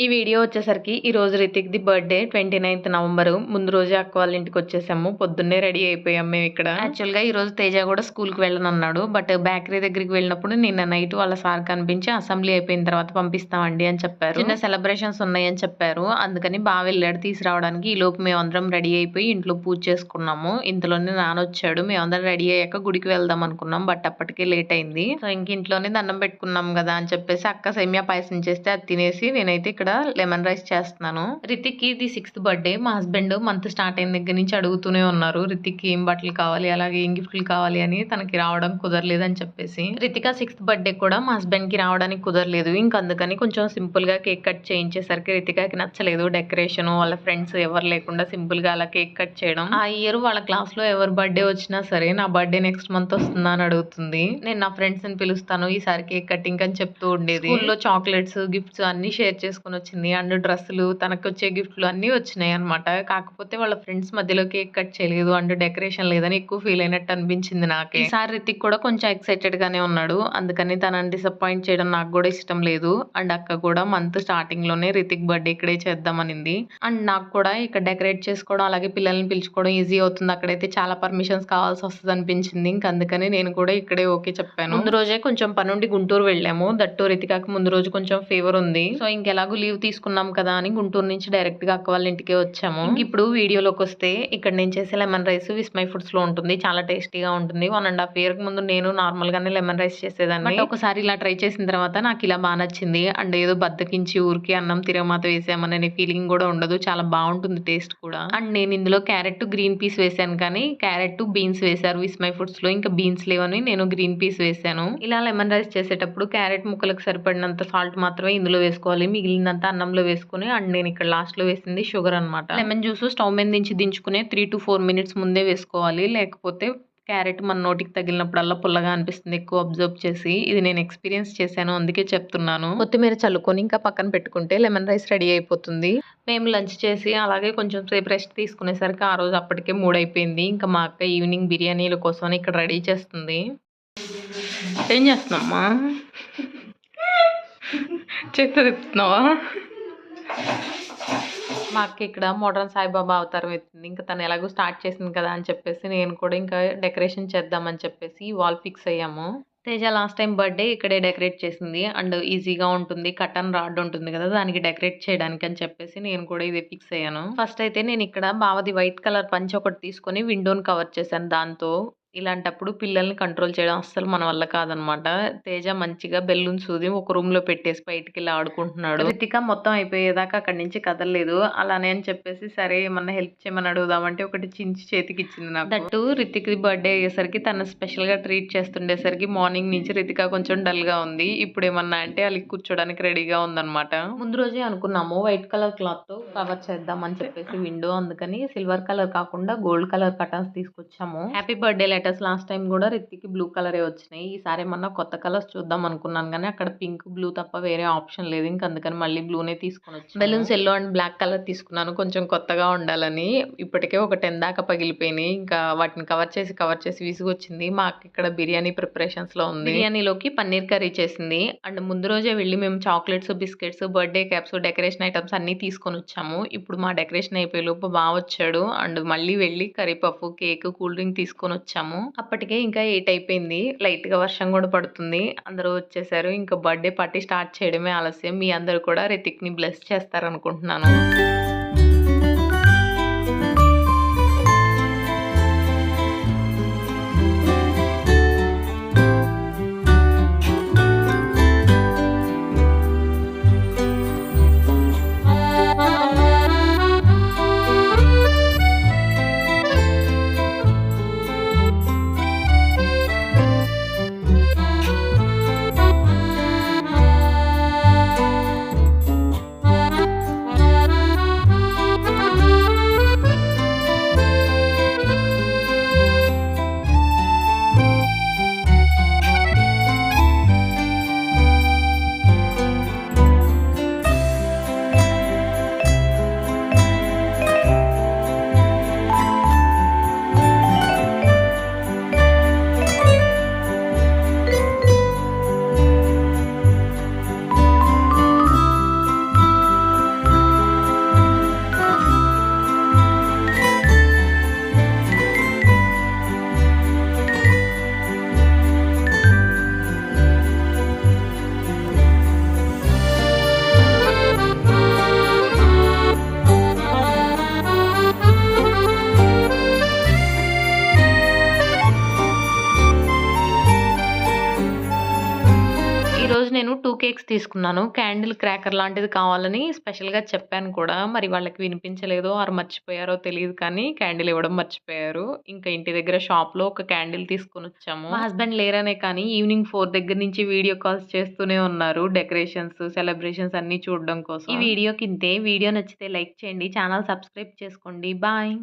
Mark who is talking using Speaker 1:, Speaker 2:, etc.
Speaker 1: ఈ వీడియో వచ్చేసరికి ఈ రోజు రితిక్‌ది బర్త్‌డే 29థ్ నవంబరు. ముందు రోజే అక్క వాళ్ళ ఇంటికొచ్చేసాము. పొద్దున్నే రెడీ అయిపోయాం మేమిక్కడ. యాక్చువల్‌గా ఈరోజు తేజ కూడా స్కూల్‌కి వెళ్ళనన్నాడు. బట్ బేకరీ దగ్గరికి వెళ్ళినప్పుడు నిన్న నైట్ వాళ్ళ సార్ కనిపించి అసెంబ్లీ అయిపోయిన తర్వాత పంపిస్తామండి అని చెప్పారు. చిన్న సెలబ్రేషన్స్ ఉన్నాయని చెప్పారు. అందుకని బా వెళ్ళాడు తీసుకురావడానికి. ఈలోపు మేమందరం రెడీ అయిపోయి ఇంట్లో పూజ చేసుకున్నాము. ఇంతలోనే నాన్నొచ్చాడు. మేమందరం రెడీ అయ్యాక గుడికి వెళ్దాం అనుకున్నాం. బట్ అప్పటికే లేట్ అయింది. సో ఇంక ఇంట్లోనే దండం పెట్టుకున్నాం కదా అని చెప్పేసి అక్క సేమియా పాయసం చేస్తే అది తినేసి నేనైతే ఇక్కడ లెమన్ రైస్ చేస్తున్నాను. రితిక్‌కి ఇది సిక్స్త్ బర్త్‌డే. మా హస్బెండ్ మంత్ స్టార్ట్ అయిన దగ్గర నుంచి అడుగుతూనే ఉన్నారు. రితిక్‌కి ఏం బట్టలు కావాలి, అలాగే ఏం గిఫ్ట్‌లు కావాలి అని తనకి రావడం కుదరలేదు అని చెప్పేసి. రితిక సిక్స్త్ బర్త్‌డే కూడా మా హస్బెండ్‌కి రావడానికి కుదరలేదు. ఇంక అందుకని కొంచెం సింపుల్‌గా కేక్ కట్ చేయించేసరికి రితికాకి నచ్చలేదు. డెకరేషన్ వాళ్ళ ఫ్రెండ్స్ ఎవరు లేకుండా సింపుల్‌గా అలా కేక్ కట్ చేయడం. ఆ ఇయర్ వాళ్ళ క్లాస్‌లో ఎవరి బర్త్‌డే వచ్చినా సరే నా బర్త్‌డే నెక్స్ట్ మంత్ వస్తుందా అని అడుగుతుంది. నేను నా ఫ్రెండ్స్‌ని పిలుస్తాను. ఈసారి కేక్ కటింగ్ అని చెప్తూ ఉండేది. స్కూల్‌లో చాక్లెట్స్, గిఫ్ట్స్ అన్నీ షేర్ చేసుకొని వచ్చింది. అండ్ డ్రెస్సులు తనకొచ్చే గిఫ్ట్‌లు అన్నీ వచ్చినాయి అన్నమాట. కాకపోతే వాళ్ళ ఫ్రెండ్స్ మధ్యలో కేక్ కట్ చేయలేదు. అండ్ డెకరేషన్ లేదని ఎక్కువ ఫీల్ అయినట్టు అనిపించింది నాకే. ఈసారి రితిక్ కూడా కొంచెం ఎక్సైటెడ్ గానే ఉన్నాడు. అందుకని తనని డిసప్పాయింట్ చేయడం నాకు కూడా ఇష్టం లేదు. అండ్ అక్క కూడా మంత్ స్టార్టింగ్‌లోనే రితిక్ బర్త్‌డే ఇక్కడే చేద్దామనింది. అండ్ నాకు కూడా ఇక్కడ డెకరేట్ చేసుకోవడం అలాగే పిల్లల్ని పిలుచుకోవడం ఈజీ అవుతుంది. అక్కడైతే చాలా పర్మిషన్స్ కావాల్సి వస్తది అనిపించింది. ఇంక అందుకని నేను కూడా ఇక్కడే ఓకే చెప్పాను. ముందు రోజే కొంచెం పనుండి గుంటూరు వెళ్ళాము. దట్టు రితికాకి ముందు రోజు కొంచెం ఫీవర్ ఉంది. సో ఇంకెలాగో లీవ్ తీసుకున్నాం కదా అని గుంటూరు నుంచి డైరెక్ట్‌గా అక్క వాళ్ళ ఇంటికే వచ్చాము. ఇప్పుడు వీడియోలోకి వస్తే ఇక్కడ నేను చేసే లెమన్ రైస్ విస్మయ్ ఫుడ్స్‌లో ఉంటుంది. చాలా టేస్టీగా ఉంటుంది. 1 ½ ఇయర్‌కి ముందు నేను నార్మల్‌గానే లెమన్ రైస్ చేసేదాన్ని. బట్ ఒకసారి ఇలా ట్రై చేసిన తర్వాత నాకు ఇలా బా నచ్చింది. అండ్ ఏదో బద్ధకించి ఊరికే అన్నం తిరగమాత వేసామననే ఫీలింగ్ కూడా ఉండదు. చాలా బావుంటుంది టేస్ట్ కూడా. అండ్ నేను ఇందులో క్యారెట్, గ్రీన్ పీస్ వేసాను కానీ క్యారెట్, బీన్స్ వేశారు విస్మయ్ ఫుడ్స్‌లో. ఇంకా బీన్స్ లేవని నేను గ్రీన్ పీస్ వేసాను. ఇలా లెమన్ రైస్ చేసేటప్పుడు క్యారెట్ ముక్కలకు సరిపడినంత సాల్ట్ మాత్రమే ఇందులో వేసుకోవాలి. మిగిలినంతా అన్నంలో వేసుకొని అండ్ నేను ఇక్కడ లాస్ట్‌లో వేసింది షుగర్ అన్నమాట. లెమన్ జ్యూస్ స్టవ్ మీద నుంచి దించుకునే 3-4 మినిట్స్ ముందే వేసుకోవాలి. లేకపోతే క్యారెట్ మన నోటికి తగిలినప్పుడల్లా పుల్లగా అనిపిస్తుంది ఎక్కువ అబ్జర్వ్ చేసి. ఇది నేను ఎక్స్‌పీరియన్స్ చేశాను. అందుకే చెప్తున్నాను. కొత్తిమీర చల్లుకొని ఇంకా పక్కన పెట్టుకుంటే లెమన్ రైస్ రెడీ అయిపోతుంది. మేము లంచ్ చేసి అలాగే కొంచెం సేపు రెస్ట్ తీసుకునేసరికి ఆ రోజు అప్పటికే 3 అయిపోయింది. ఇంకా మా అక్క ఈవినింగ్ బిర్యానీల కోసమని ఇక్కడ రెడీ చేస్తుంది. ఏం చేస్తున్నావమ్మా? చేత్తో తిప్పుతున్నావా? మా ఇక్కడ మోడ్రన్ సాయిబాబా అవతారం ఎత్తింది. ఇంకా తను ఎలాగో స్టార్ట్ చేసింది కదా అని చెప్పేసి నేను కూడా ఇంకా డెకరేషన్ చేద్దామని చెప్పేసి వాల్ ఫిక్స్ అయ్యాము. తేజ లాస్ట్ టైం బర్త్‌డే ఇక్కడే డెకరేట్ చేసింది. అండ్ ఈజీగా ఉంటుంది. కటన్ రాడ్ ఉంటుంది కదా! దానికి డెకరేట్ చేయడానికి అని చెప్పేసి నేను కూడా ఇదే ఫిక్స్ అయ్యాను. ఫస్ట్ అయితే నేను ఇక్కడ బావది వైట్ కలర్ పంచె ఒకటి తీసుకొని విండోని కవర్ చేశాను దాంతో. ఇలాంటప్పుడు పిల్లల్ని కంట్రోల్ చేయడం అస్సలు మన వల్ల కాదనమాట. తేజ మంచిగా బెలూన్స్ ఊది ఒక రూమ్‌లో పెట్టేసి బయటికెళ్ళి ఆడుకుంటున్నాడు. రితిక మొత్తం అయిపోయేదాకా అక్కడి నుంచి కదలలేదు. అలానే అని చెప్పేసి సరే ఏమన్నా హెల్ప్ చేయమని అడుగుదామంటే ఒకటి చించి చేతికిచ్చింది నాకు. దట్టు రితిక్‌ది బర్త్‌డే అయ్యేసరికి తను స్పెషల్‌గా ట్రీట్ చేస్తుండేసరికి మార్నింగ్ నుంచి రితిక కొంచెం డల్‌గా ఉంది. ఇప్పుడేమన్నా అంటే అలిగి కూర్చోడానికి రెడీగా ఉందనమాట. ముందు రోజే అనుకున్నాము వైట్ కలర్ క్లాత్‌తో కవర్ చేద్దాం అని చెప్పేసి విండో. అందుకని సిల్వర్ కలర్ కాకుండా గోల్డ్ కలర్ కర్టన్స్ తీసుకొచ్చాము. Happy birthday letters last time కూడా రితిక్‌కి బ్లూ కలరే వచ్చినాయి. ఈసారి ఏమన్నా కొత్త కలర్స్ చూద్దాం అనుకున్నాను గానీ అక్కడ పింక్, బ్లూ తప్ప వేరే ఆప్షన్ లేదు. ఇంక అందుకని మళ్ళీ బ్లూనే తీసుకొనొచ్చాము. Balloons yellow and black colour తీసుకున్నాను. కొంచెం కొత్తగా ఉండాలని. ఇప్పటికే ఒక 10 దాకా పగిలిపోయినాయి. ఇంకా వాటిని కవర్ చేసి, కవర్ చేసి విసుగొచ్చింది. మా అక్క ఇక్కడ బిర్యానీ ప్రిపరేషన్స్‌లో ఉంది. బిర్యానీలోకి పన్నీర్ కర్రీ చేసింది. అండ్ ముందు రోజే వెళ్ళి మేము chocolates, biscuits, birthday caps, decoration items అన్నీ తీసుకొనొచ్చాము. ఇప్పుడు మా డెకరేషన్ అయిపోయేలోపు బావ వచ్చాడు. అండ్ మళ్ళీ వెళ్ళి curry puff, cake, cool drink తీసుకొనొచ్చాము. అప్పటికే ఇంకా ఎయిట్ అయిపోయింది. లైట్‌గా వర్షం కూడా పడుతుంది. అందరూ వచ్చేసారు. ఇంకా బర్త్‌డే పార్టీ స్టార్ట్ చేయడమే ఆలస్యం. మీ అందరూ కూడా రితిక్‌ని బ్లెస్ చేస్తారనుకుంటున్నాను. తీసుకున్నాను. క్యాండిల్ క్రాకర్ లాంటిది కావాలని స్పెషల్‌గా చెప్పాను కూడా. మరి వాళ్ళకి వినిపించలేదో ఆరు మర్చిపోయారో తెలియదు కానీ క్యాండిల్ ఇవ్వడం మర్చిపోయారు. ఇంకా ఇంటి దగ్గర షాప్‌లో ఒక క్యాండిల్ తీసుకొనొచ్చాము. మా హస్బెండ్ లేరనే కానీ ఈవినింగ్ ఫోర్ దగ్గర నుంచి వీడియో కాల్స్ చేస్తూనే ఉన్నారు. డెకరేషన్స్, సెలబ్రేషన్స్ అన్నీ చూడడం కోసం. ఈ వీడియోకి ఇంతే. వీడియో నచ్చితే లైక్ చేయండి. ఛానల్ సబ్స్క్రైబ్ చేసుకోండి. బాయ్.